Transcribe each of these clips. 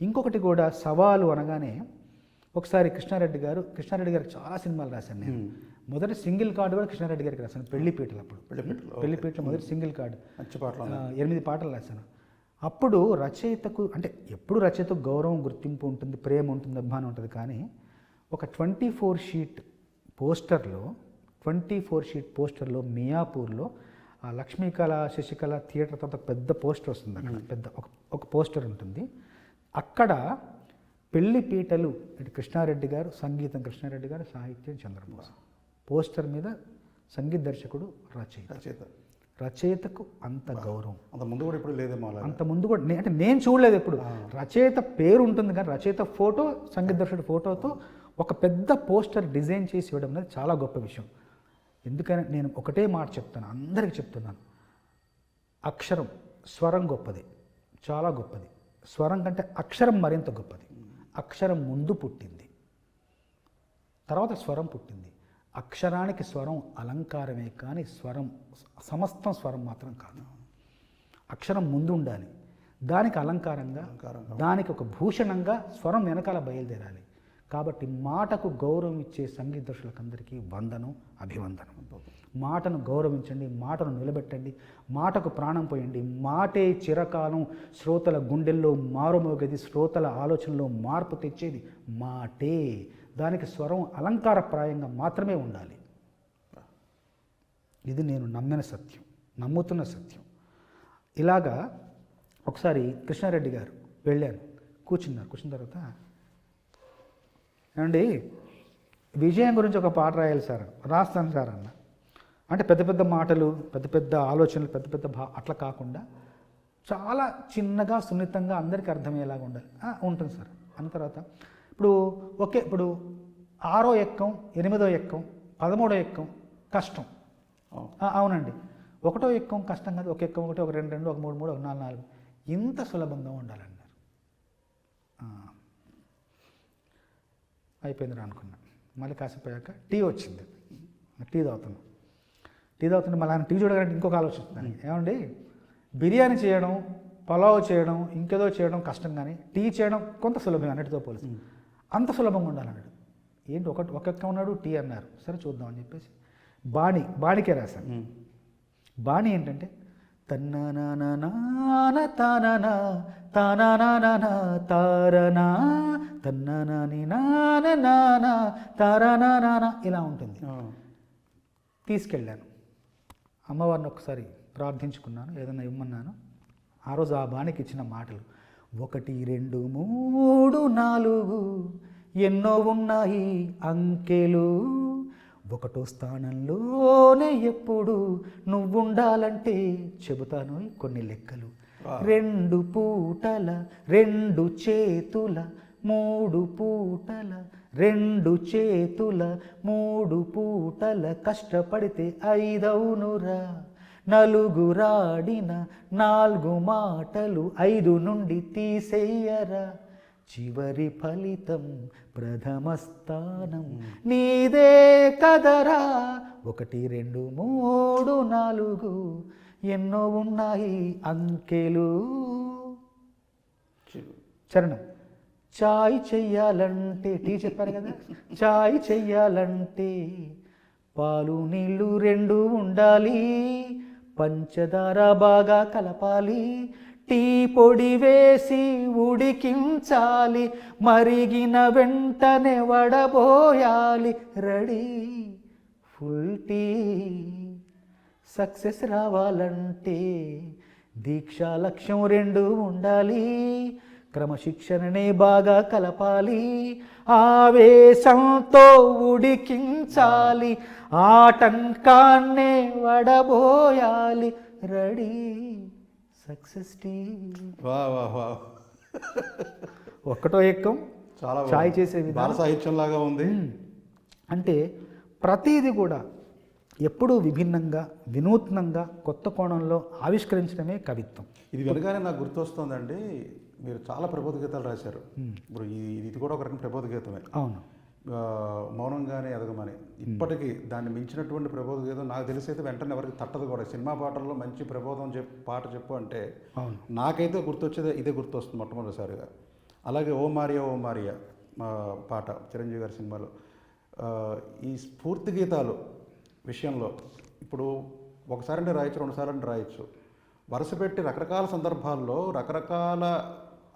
ఇంకొకటి కూడా సవాలు అనగానే ఒకసారి కృష్ణారెడ్డి గారు కృష్ణారెడ్డి గారికి చాలా సినిమాలు రాశాను నేను. మొదటి సింగిల్ కార్డు కూడా కృష్ణారెడ్డి గారికి రాశాను పెళ్ళిపీటలు అప్పుడు. పెళ్ళిపీటలు, మొదటి సింగిల్ కార్డు. మంచి పాటలు ఎనిమిది పాటలు రాశాను. అప్పుడు రచయితకు అంటే ఎప్పుడు రచయితకు గౌరవం గుర్తింపు ఉంటుంది ప్రేమ ఉంటుంది అభిమానం ఉంటుంది కానీ ఒక ట్వంటీ ఫోర్ షీట్ పోస్టర్లో ట్వంటీ ఫోర్ షీట్ పోస్టర్లో మియాపూర్లో ఆ లక్ష్మీకళ శశికళ థియేటర్ తర్వాత పెద్ద పోస్టర్ వస్తుంది అక్కడ. పెద్ద ఒక ఒక పోస్టర్ ఉంటుంది. అక్కడ పెళ్ళి పీటలు ఇటు కృష్ణారెడ్డి గారు సంగీతం కృష్ణారెడ్డి గారు సాహిత్యం చంద్రబోస్. పోస్టర్ మీద సంగీత దర్శకుడు రచయిత. రచయిత. రచయితకు అంత గౌరవం. అంత ముందు కూడా ఇప్పుడు లేదేమో అంత ముందు కూడా అంటే నేను చూడలేదు ఎప్పుడు. రచయిత పేరు ఉంటుంది కానీ రచయిత ఫోటో సంగీత దర్శకుడి ఫోటోతో ఒక పెద్ద పోస్టర్ డిజైన్ చేసి ఇవ్వడం అనేది చాలా గొప్ప విషయం. ఎందుకని నేను ఒకటే మాట చెప్తాను అందరికీ చెప్తున్నాను. అక్షరం స్వరం గొప్పది. చాలా గొప్పది. స్వరం కంటే అక్షరం మరింత గొప్పది. అక్షరం ముందు పుట్టింది. తర్వాత స్వరం పుట్టింది. అక్షరానికి స్వరం అలంకారమే కానీ స్వరం సమస్తం స్వరం మాత్రం కాదు. అక్షరం ముందు ఉండాలి. దానికి అలంకారంగా దానికి ఒక భూషణంగా స్వరం వెనకాల బయలుదేరాలి. కాబట్టి మాటకు గౌరవం ఇచ్చే సంగీత దర్శకులకందరికీ వందనం అభివందనం. మాటను గౌరవించండి మాటను నిలబెట్టండి మాటకు ప్రాణం పోయండి. మాటే చిరకాలం శ్రోతల గుండెల్లో మారుమోగేది శ్రోతల ఆలోచనలో మార్పు తెచ్చేది మాటే. దానికి స్వరం అలంకారప్రాయంగా మాత్రమే ఉండాలి. ఇది నేను నమ్మిన సత్యం నమ్ముతున్న సత్యం. ఇలాగా ఒకసారి కృష్ణారెడ్డి గారు వెళ్ళాను కూర్చున్నారు. కూర్చున్న తర్వాత ఏమండి? విజయం గురించి ఒక పాట రాయాలి సార్. రాస్తాను సార్ అన్న. అంటే పెద్ద పెద్ద మాటలు పెద్ద పెద్ద ఆలోచనలు పెద్ద పెద్ద భా అట్లా కాకుండా చాలా చిన్నగా సున్నితంగా అందరికీ అర్థమయ్యేలాగా ఉండాలి. "ఆ, ఉంటుంది సార్. అన్న తర్వాత ఇప్పుడు ఓకే ఇప్పుడు ఆరో ఎక్కం ఎనిమిదో ఎక్కం పదమూడో ఎక్కం కష్టం. అవునండి. ఒకటో ఎక్కం కష్టం కాదు. ఒక ఎక్కం ఒకటి ఒక రెండు రెండు ఒక మూడు మూడు ఒక నాలుగు నాలుగు. ఇంత సులభంగా ఉండాలన్నారు. అయిపోయింది అనుకున్నా. మళ్ళీ కాసేపు అయ్యాక టీ వచ్చింది. టీ తాగుతున్నాం. టీ తాగుతుంటే మళ్ళీ ఆయన టీ చూడగానే ఇంకొక ఆలోచన వస్తుంది ఏమండి? బిర్యానీ చేయడం పలావ్ చేయడం ఇంకేదో చేయడం కష్టం కానీ టీ చేయడం కొంత సులభం అన్నిటితో పోలిసి అంత సులభంగా ఉండాలన్నాడు ఏంటి ఒకటి ఒక్కొక్క ఉన్నాడు టీ అన్నారు. సరే చూద్దాం అని చెప్పేసి బాణి బాణికే రాశాను. బాణి ఏంటంటే తన్ననాన తాననా తాననానా తారనా తన్ననాని నాన ఇలా ఉంటుంది. తీసుకెళ్ళాను. అమ్మవారిని ఒకసారి ప్రార్థించుకున్నాను ఏదైనా ఇమ్మన్నాను. ఆ రోజు ఆ బాణికి ఇచ్చిన మాటలు ఒకటి రెండు మూడు నాలుగు ఎన్నో ఉన్నాయి అంకెలు. ఒకటో స్థానంలోనే ఎప్పుడు నువ్వుండాలంటే చెబుతాను కొన్ని లెక్కలు. రెండు పూటల రెండు చేతుల మూడు పూటల రెండు చేతుల మూడు పూటల కష్టపడితే ఐదవునురా. నలుగురాడిన నాలుగు మాటలు ఐదు నుండి తీసేయరా. చివరి ఫలితం ప్రథమ స్థానం. నీదే కదరా? ఒకటి రెండు మూడు నాలుగు. ఎన్నో ఉన్నాయి అంకెలు. చరణం. చాయ్ చెయ్యాలంటే టీ చెప్పారు కదా? చాయ్ చెయ్యాలంటే పాలు నీళ్ళు రెండు ఉండాలి. పంచదార బాగా కలపాలి. టీ పొడి వేసి ఉడికించాలి. మరిగిన వెంటనే వడబోయాలి. రెడీ? Full tea. సక్సెస్ రావాలంటే దీక్ష లక్ష్యం రెండు ఉండాలి. క్రమశిక్షణనే బాగా కలపాలి. ఆవేశంతో ఉడికించాలి. ఆటంకాన్నే వడబోయాలి. రెడీ? సక్సెస్ టీ వా వా వా. ఒక్కటో ఎక్కం చాలా చాయ్ చేసే విధానం. బాల సాహిత్యం లాగా ఉంది అంటే ప్రతిదీ కూడా ఎప్పుడూ విభిన్నంగా వినూత్నంగా కొత్త కోణంలో ఆవిష్కరించడమే కవిత్వం. ఇది వినగానే నాకు గుర్తొస్తుందండి. మీరు చాలా ప్రబోధ గీతాలు రాశారు ఇప్పుడు ఇది ఇది కూడా ఒక రకం ప్రబోధ గీతమే అవును. మౌనంగానే ఎదగమని. ఇప్పటికీ దాన్ని మించినటువంటి ప్రబోధ గీతం నాకు తెలిసి అయితే వెంటనే ఎవరికి తట్టదు కూడా. సినిమా పాటల్లో మంచి ప్రబోధం చెప్పు పాట చెప్పు అంటే నాకైతే గుర్తొచ్చేది ఇదే గుర్తొస్తుంది మొట్టమొదటిసారిగా. అలాగే ఓ మారియా ఓ మారియా మా పాట చిరంజీవి గారి సినిమాలో. ఈ స్ఫూర్తి గీతాలు విషయంలో ఇప్పుడు ఒకసారి అంటే రాయొచ్చు రెండుసార్లు అంటే రాయొచ్చు. వరుస పెట్టి రకరకాల సందర్భాల్లో రకరకాల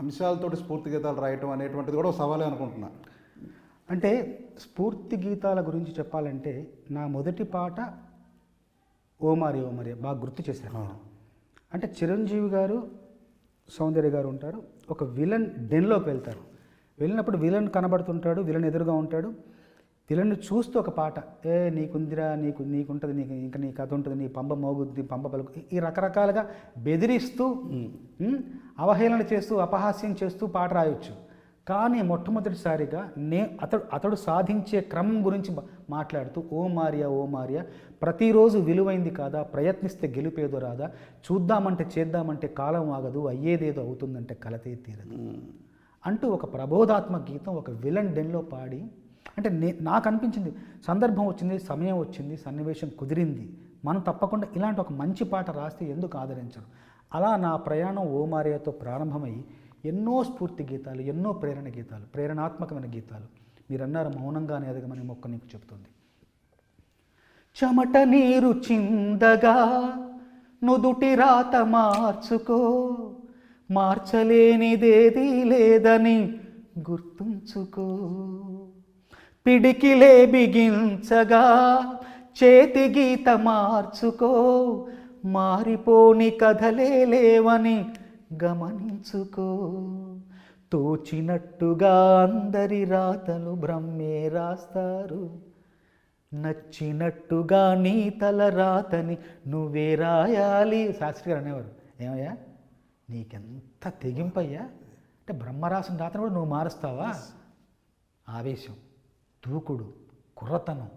అంశాలతోటి స్ఫూర్తి గీతాలు రాయటం అనేటువంటిది కూడా ఒక సవాలే అనుకుంటున్నా. అంటే స్ఫూర్తి గీతాల గురించి చెప్పాలంటే నా మొదటి పాట ఓ మారి ఓ మరి బాగా గుర్తు చేశారు మీరు. అంటే చిరంజీవి గారు సౌందర్య గారు ఉంటారు. ఒక విలన్ డెన్లోకి వెళ్తారు. వెళ్ళినప్పుడు విలన్ కనబడుతుంటాడు విలన్ ఎదురుగా ఉంటాడు. విలన్ చూస్తూ ఒక పాట ఏ నీకుందిరా నీకు నీకుంటుంది నీకు ఇంకా నీ కథ ఉంటుంది నీ పంప మోగుద్ది పంప పలుకు ఈ రకరకాలుగా బెదిరిస్తూ అవహేళన చేస్తూ అపహాస్యం చేస్తూ పాట రాయొచ్చు. కానీ మొట్టమొదటిసారిగా నే అతడు అతడు సాధించే క్రమం గురించి మాట్లాడుతూ ఓ మారియా ఓ మారియా ప్రతిరోజు విలువైంది కాదా? ప్రయత్నిస్తే గెలుపేదో రాదా? చూద్దామంటే చేద్దామంటే కాలం ఆగదు అయ్యేదేదో అవుతుందంటే కలతే తీరదు. అంటూ ఒక ప్రబోధాత్మక గీతం ఒక విలన్ డెన్లో పాడి అంటే నే నాకు అనిపించింది సందర్భం వచ్చింది సమయం వచ్చింది సన్నివేశం కుదిరింది. మనం తప్పకుండా ఇలాంటి ఒక మంచి పాట రాస్తే ఎందుకు ఆదరించరు? అలా నా ప్రయాణం ఓ మారియాతో ప్రారంభమై ఎన్నో స్ఫూర్తి గీతాలు ఎన్నో ప్రేరణ గీతాలు ప్రేరణాత్మకమైన గీతాలు. మీరన్నారు మౌనంగానే ఎదగమని మొక్క నీకు చెబుతుంది చెమట నీరు చిందగా నుదుటి రాత మార్చుకో. మార్చలేనిదేది లేదని గుర్తుంచుకో. పిడికిలే బిగించగా చేతి గీత మార్చుకో. మారిపోని కథలే లేవని గమనించుకో. తోచినట్టుగా అందరి రాతలు బ్రహ్మే రాస్తారు. నచ్చినట్టుగా నీ తల రాతని నువ్వే రాయాలి. శాస్త్రి గారు అనేవారు. ఏమయ్యా? నీకెంత తెగింపయ్యా? అంటే బ్రహ్మ రాసిన రాతను కూడా నువ్వు మారుస్తావా? ఆవేశం దూకుడు కుర్రతనం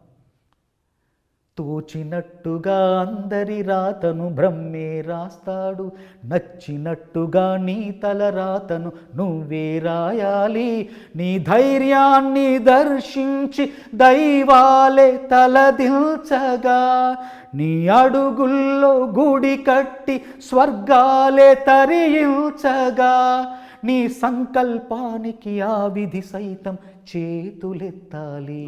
తోచినట్టుగా అందరి రాతను బ్రహ్మే రాస్తాడు. నచ్చినట్టుగా నీ తల రాతను నువ్వే రాయాలి. నీ ధైర్యాన్ని దర్శించి దైవాలే తలదిల్చగా నీ అడుగుల్లో గుడి కట్టి స్వర్గాలే తరించగా నీ సంకల్పానికి ఆ విధి సైతం చేతులెత్తాలి.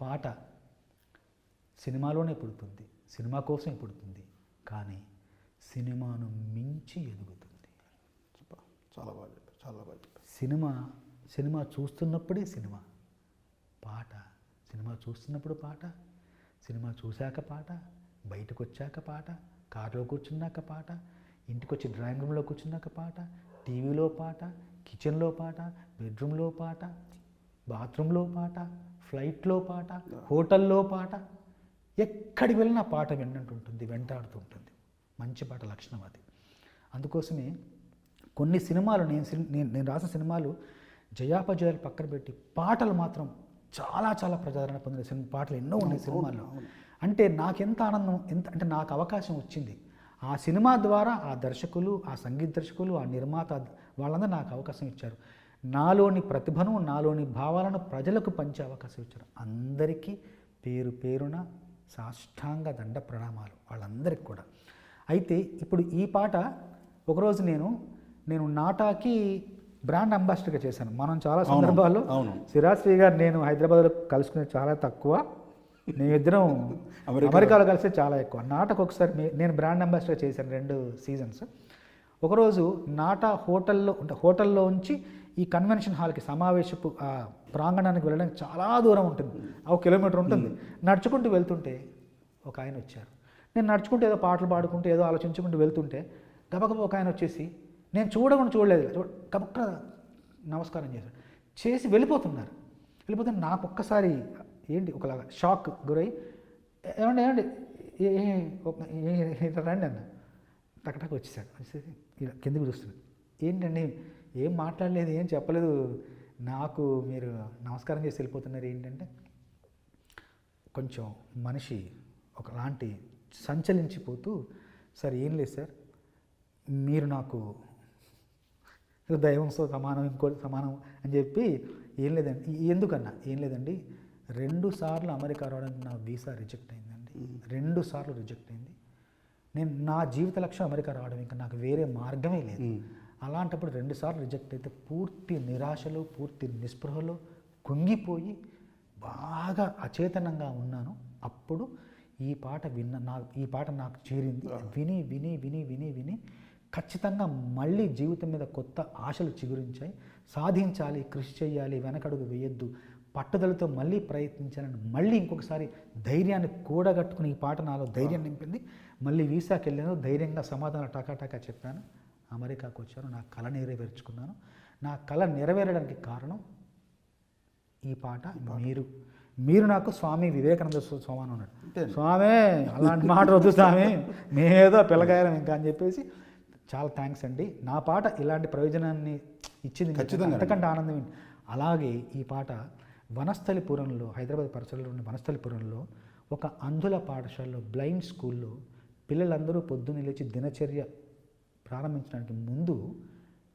పాట సినిమాలోనే పుడుతుంది సినిమా కోసమే పుడుతుంది కానీ సినిమాను మించి ఎదుగుతుంది. చాలా బాగా చెప్పారు చాలా బాగా చెప్పారు. సినిమా సినిమా చూస్తున్నప్పుడే సినిమా పాట సినిమా చూస్తున్నప్పుడు పాట సినిమా చూశాక పాట బయటకు వచ్చాక పాట కారులో కూర్చున్నాక పాట ఇంటికి వచ్చి డ్రాయింగ్ రూమ్లో కూర్చున్నాక పాట టీవీలో పాట కిచెన్లో పాట బెడ్రూమ్లో పాట బాత్రూంలో పాట ఫ్లైట్లో పాట హోటల్లో పాట ఎక్కడికి వెళ్ళినా పాట విన్నట్టు ఉంటుంది వెంటాడుతూ ఉంటుంది. మంచి పాట లక్షణం అది. అందుకోసమే కొన్ని సినిమాలు నేను నేను నేను రాసిన సినిమాలు జయాపజయాలు పక్కన పెట్టి పాటలు మాత్రం చాలా చాలా ప్రజాదరణ పొందిన సినిమా పాటలు ఎన్నో ఉన్నాయి సినిమాల్లో. అంటే నాకెంత ఆనందం ఎంత అంటే నాకు అవకాశం వచ్చింది. ఆ సినిమా ద్వారా ఆ దర్శకులు ఆ సంగీత దర్శకులు ఆ నిర్మాత వాళ్ళందరూ నాకు అవకాశం ఇచ్చారు. నాలోని ప్రతిభను నాలోని భావాలను ప్రజలకు పంచే అవకాశం ఇచ్చారు. అందరికీ పేరు పేరున సాష్టాంగ దండ ప్రణామాలు వాళ్ళందరికీ కూడా. అయితే ఇప్పుడు ఈ పాట ఒకరోజు నేను నేను నాటాకి బ్రాండ్ అంబాసిడర్గా చేశాను. మనం చాలా సందర్భాల్లో అవును. సిరాజ్ శ్రీ గారు నేను హైదరాబాద్లో కలుసుకునేది చాలా తక్కువ. మేమిద్దరం అమెరికా- అమెరికాలో కలిసి చాలా ఎక్కువ. నాటకు ఒకసారి నేను బ్రాండ్ అంబాసిడర్ చేశాను రెండు సీజన్స్. ఒకరోజు నాటా హోటల్లో హోటల్లో ఉంచి ఈ కన్వెన్షన్ హాల్కి సమావేశపు ఆ ప్రాంగణానికి వెళ్ళడానికి చాలా దూరం ఉంటుంది. ఒక కిలోమీటర్ ఉంటుంది. నడుచుకుంటూ వెళ్తుంటే ఒక ఆయన వచ్చారు. నేను నడుచుకుంటూ ఏదో పాటలు పాడుకుంటూ ఏదో ఆలోచించుకుంటూ వెళ్తుంటే గబగబా ఒక ఆయన వచ్చేసి నేను చూడకుండా చూడలేదు చూడ గబక్క నమస్కారం చేశాడు. చేసి వెళ్ళిపోతున్నారు. వెళ్ళిపోతే నాకు ఒక్కసారి ఏంటి ఒకలాగా షాక్ గురై ఏమండి ఏమండి రండి అన్న. టకటక వచ్చేసాడు. వచ్చేసి ఇలా కిందకి చూస్తున్నాడు. ఏంటండి ఏం మాట్లాడలేదు ఏం చెప్పలేదు. నాకు మీరు నమస్కారం చేసి వెళ్ళిపోతున్నారు ఏంటంటే కొంచెం మనిషి ఒకలాంటి సంచలించిపోతూ సార్ ఏం లేదు సార్. మీరు నాకు దైవంతో సమానం ఇంకో సమానం అని చెప్పి ఏం లేదండి ఎందుకన్నా? ఏం లేదండి. రెండు సార్లు అమెరికా రావడానికి నా వీసా రిజెక్ట్ అయిందండి. రెండు సార్లు రిజెక్ట్ అయింది. నేను నా జీవిత లక్ష్యం అమెరికా రావడం ఇంకా నాకు వేరే మార్గమే లేదు. అలాంటప్పుడు రెండు సార్లు రిజెక్ట్ అయితే పూర్తి నిరాశలో పూర్తి నిస్పృహలో కుంగిపోయి బాగా అచేతనంగా ఉన్నాను. అప్పుడు ఈ పాట విన్న నా ఈ పాట నాకు చేరింది. విని విని విని విని విని ఖచ్చితంగా మళ్ళీ జీవితం మీద కొత్త ఆశలు చిగురించాయి. సాధించాలి కృషి చేయాలి వెనకడుగు వేయొద్దు. పట్టుదలతో మళ్ళీ ప్రయత్నించాలని మళ్ళీ ఇంకొకసారి ధైర్యాన్ని కూడగట్టుకుని ఈ పాట నాలో ధైర్యం నింపింది. మళ్ళీ వీసాకి వెళ్ళాను ధైర్యంగా సమాధానం టకాటకా చెప్పాను. అమెరికాకు వచ్చాను నా కళ నెరవేర్చుకున్నాను నా కళ నెరవేరడానికి కారణం ఈ పాట మీరు మీరు నాకు స్వామి వివేకానంద స్వ- స్వామి అని ఉన్నాడు. స్వామి అలాంటి మాట వద్దు స్వామి మేమేదో పిల్లకాయలం ఇంకా అని చెప్పేసి చాలా థ్యాంక్స్ అండి నా పాట ఇలాంటి ప్రయోజనాన్ని ఇచ్చింది. ఖచ్చితంగా. అంతకంటే ఆనందం ఏంటి? అలాగే ఈ పాట వనస్థలిపురంలో హైదరాబాద్ పరిసరాల్లో ఉన్న వనస్థలిపురంలో ఒక అంధుల పాఠశాలలో బ్లైండ్ స్కూల్లో పిల్లలందరూ పొద్దున్న లేచి దినచర్య ప్రారంభించడానికి ముందు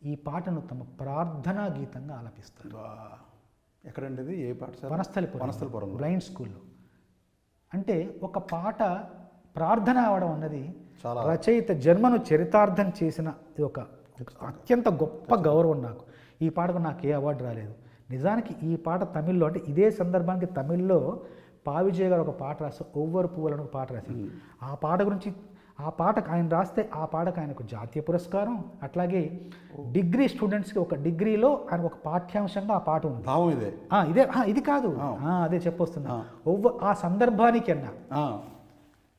ఈ పాటను తమ ప్రార్థనా గీతంగా ఆలపిస్తారు. ఎక్కడండి ఏ పాట వనస్థలిపురం. వనస్థలిపురంలో బ్లైండ్ స్కూల్లో. అంటే ఒక పాట ప్రార్థన అవడం అన్నది చాలా రచయిత జన్మను చరితార్థం చేసిన ఒక అత్యంత గొప్ప గౌరవం నాకు. ఈ పాటకు నాకు ఏ అవార్డు రాలేదు. నిజానికి ఈ పాట తమిళ్ళో అంటే ఇదే సందర్భానికి తమిళ్ళో పావిజయ్ గారు ఒక పాట రాస్తారు ఒవ్వరు పువ్వులను ఒక పాట రాశారు. ఆ పాట గురించి ఆ పాటకు ఆయన రాస్తే ఆ పాటకు ఆయనకు జాతీయ పురస్కారం అట్లాగే డిగ్రీ స్టూడెంట్స్కి ఒక డిగ్రీలో ఆయన ఒక పాఠ్యాంశంగా ఆ పాట ఉంది. భావం ఇదే. ఇదే ఇది కాదు. అదే చెప్పొస్తున్నా. ఒవ్వ ఆ సందర్భానికి అన్నా.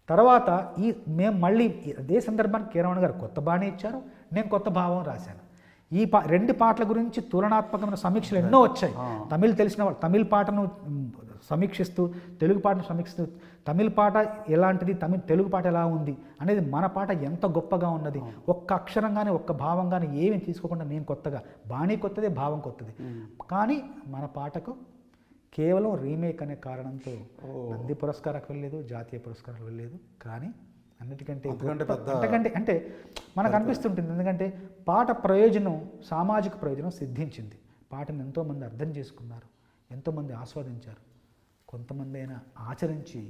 తర్వాత ఈ మేము మళ్ళీ అదే సందర్భానికి కీరవాణి గారు కొత్త బాణి ఇచ్చారు నేను కొత్త భావం రాశాను. ఈ పా రెండు పాటల గురించి తులనాత్మకమైన సమీక్షలు ఎన్నో వచ్చాయి. తమిళ్ తెలిసిన వాళ్ళు తమిళ్ పాటను సమీక్షిస్తూ తెలుగు పాటను సమీక్షిస్తూ తమిళ పాట ఎలాంటిది తమిళ తెలుగు పాట ఎలా ఉంది అనేది మన పాట ఎంత గొప్పగా ఉన్నది. ఒక్క అక్షరం కానీ ఒక్క భావం కానీ ఏమి తీసుకోకుండా నేను కొత్తగా బాణీ కొత్తదే భావం కొత్తది. కానీ మన పాటకు కేవలం రీమేక్ అనే కారణంతో నంది పురస్కారానికి వెళ్ళలేదు జాతీయ పురస్కారాలు వెళ్ళలేదు. కానీ అన్నిటికంటే అంతకంటే అంటే మనకు అనిపిస్తుంటుంది. ఎందుకంటే పాట ప్రయోజనం సామాజిక ప్రయోజనం సిద్ధించింది. పాటను ఎంతోమంది అర్థం చేసుకున్నారు ఎంతోమంది ఆస్వాదించారు. కొంతమంది అయినా ఆచరించి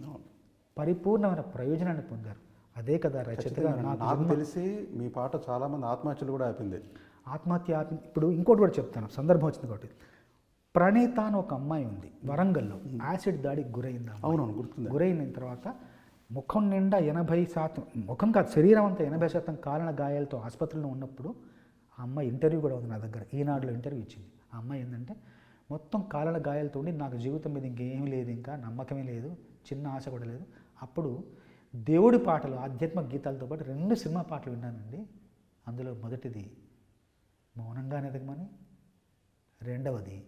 పరిపూర్ణమైన ప్రయోజనాన్ని పొందారు. అదే కదా రచయితగా నాకు తెలిసి మీ పాట చాలా మంది ఆత్మహత్యలు కూడా ఆపింది. ఆత్మహత్య ఆత్మ ఇప్పుడు ఇంకోటి కూడా చెప్తాను సందర్భం వచ్చింది కాబట్టి. ప్రణీత అని ఒక అమ్మాయి ఉంది వరంగల్లో. యాసిడ్ దాడికి గురైంది. అవునవును గుర్తుంది. గురైన తర్వాత ముఖం నిండా ఎనభై శాతం ముఖం కాదు శరీరం అంతా ఎనభై శాతం కాలిన గాయాలతో ఆసుపత్రిలో ఉన్నప్పుడు ఆ అమ్మాయి ఇంటర్వ్యూ కూడా ఉంది నా దగ్గర. ఈనాడులో ఇంటర్వ్యూ ఇచ్చింది. ఆ అమ్మాయి ఏంటంటే మొత్తం కాలిన గాయాలతో ఉండి నాకు జీవితం మీద ఇంకేం లేదు ఇంకా నమ్మకమే లేదు చిన్న ఆశ కూడా లేదు. అప్పుడు దేవుడి పాటలు ఆధ్యాత్మిక గీతాలతో పాటు రెండు సినిమా పాటలు విన్నానండి. అందులో మొదటిది మౌనంగా ఎదగమని రెండవది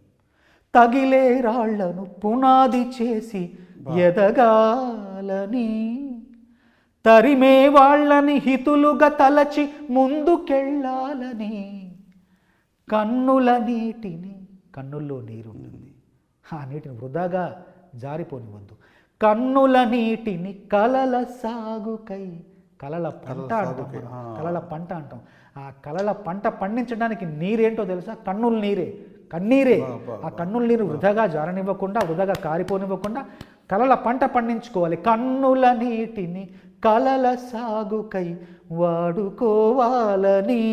తగిలే రాళ్ళను పునాది చేసి ఎదగాలని తరిమే వాళ్ళని హితులుగా తలచి ముందుకెళ్ళాలని కన్నుల నీటిని కన్నుల్లో నీరు ఉంటుంది ఆ నీటిని వృధాగా జారిపోనివద్దు కన్నుల నీటిని కలల సాగుకై కలల పంట అంటాం. కలల పంట అంటాం. ఆ కలల పంట పండించడానికి నీరేంటో తెలుసా? కన్నుల నీరే కన్నీరే. ఆ కన్నుల నీరు వృధాగా జారనివ్వకుండా వృధాగా కారిపోనివ్వకుండా కలల పంట పండించుకోవాలి. కన్నుల నీటిని కలల సాగుకై వాడుకోవాలని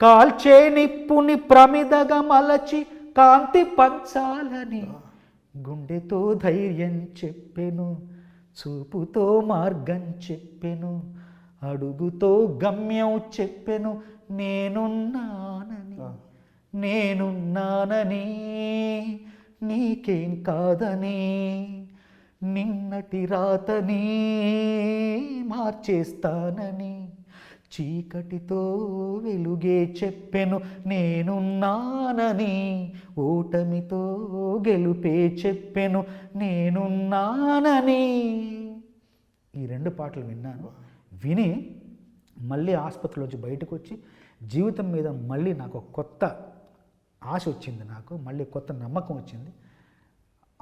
కాల్చే నిప్పుని ప్రమిదగా మలచి కాంతి పంచాలని గుండెతో ధైర్యం చెప్పెను చూపుతో మార్గం చెప్పెను అడుగుతో గమ్యం చెప్పెను నేనున్నానని నేనున్నానని నీకేం కాదని నిన్నటి రాతని మార్చేస్తానని. చీకటితో వెలుగే చెప్పెను నేనున్నానని ఓటమితో గెలుపే చెప్పెను నేనున్నానని. ఈ రెండు పాటలు విన్నాను. విని మళ్ళీ ఆసుపత్రిలోంచి బయటకు వచ్చి జీవితం మీద మళ్ళీ నాకు కొత్త ఆశ వచ్చింది నాకు మళ్ళీ కొత్త నమ్మకం వచ్చింది.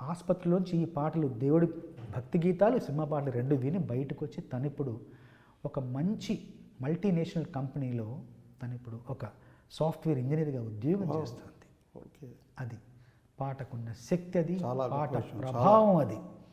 ఆసుపత్రిలోంచి ఈ పాటలు దేవుడి భక్తి గీతాలు సినిమా పాటలు రెండు విని బయటకు వచ్చి తనిప్పుడు ఒక మంచి మల్టీనేషనల్ కంపెనీలో తను ఇప్పుడు ఒక సాఫ్ట్వేర్ ఇంజనీర్గా ఉద్యోగం చేస్తుంది. అది పాటకున్న శక్తి అది పాట ప్రభావం అది.